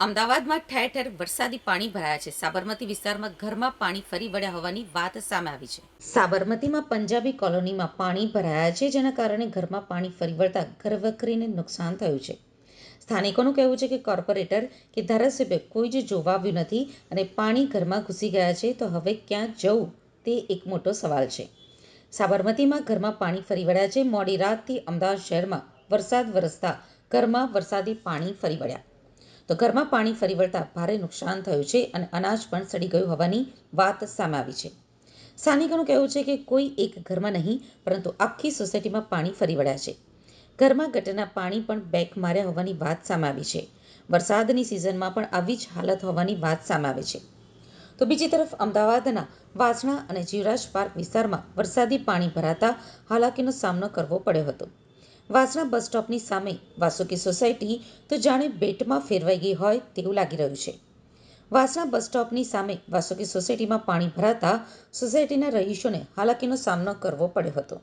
અમદાવાદમાં ઠેર ઠેર વરસાદી પાણી ભરાયા છે. સાબરમતી વિસ્તારમાં ઘરમાં પાણી ફરી વળ્યા હોવાની વાત સામે આવી છે. સાબરમતીમાં પંજાબી કોલોનીમાં પાણી ભરાયા છે, જેના કારણે ઘરમાં પાણી ફરી વળતા ઘરવખરીને નુકસાન થયું છે. સ્થાનિકોનું કહેવું છે કે કોર્પોરેટર કે ધારાસભ્ય કોઈ જ જોવા આવ્યું નથી અને પાણી ઘરમાં ઘૂસી ગયા છે, તો હવે ક્યાં જવું તે એક મોટો સવાલ છે. સાબરમતીમાં ઘરમાં પાણી ફરી વળ્યા છે. મોડી રાતથી અમદાવાદ શહેરમાં વરસાદ વરસતા ઘરમાં વરસાદી પાણી ફરી વળ્યા. તો ઘરમાં પાણી ફરી વળતા ભારે નુકસાન થયું છે અને અનાજ પણ સડી ગયું હોવાની વાત સામે આવી છે. સ્થાનિકોનું કહેવું છે કે કોઈ એક ઘરમાં નહીં, પરંતુ આખી સોસાયટીમાં પાણી ફરી વળ્યા છે. ઘરમાં ગટરના પાણી પણ બેક માર્યા હોવાની વાત સામે આવી છે. વરસાદની સિઝનમાં પણ આવી જ હાલત હોવાની વાત સામે આવે છે. તો બીજી તરફ અમદાવાદના વાસણા અને જીવરાજ પાર્ક વિસ્તારમાં વરસાદી પાણી ભરાતા હાલાકીનો સામનો કરવો પડ્યો હતો. વાસણા બસ સ્ટોપની સામે વાસુકી સોસાયટી તો જાણે બેટમાં ફેરવાઈ ગઈ હોય તેવું લાગી રહ્યું છે. વાસણા બસ સ્ટોપની સામે વાસુકી સોસાયટીમાં પાણી ભરાતા સોસાયટીના રહીશોને હાલાકીનો સામનો કરવો પડ્યો હતો.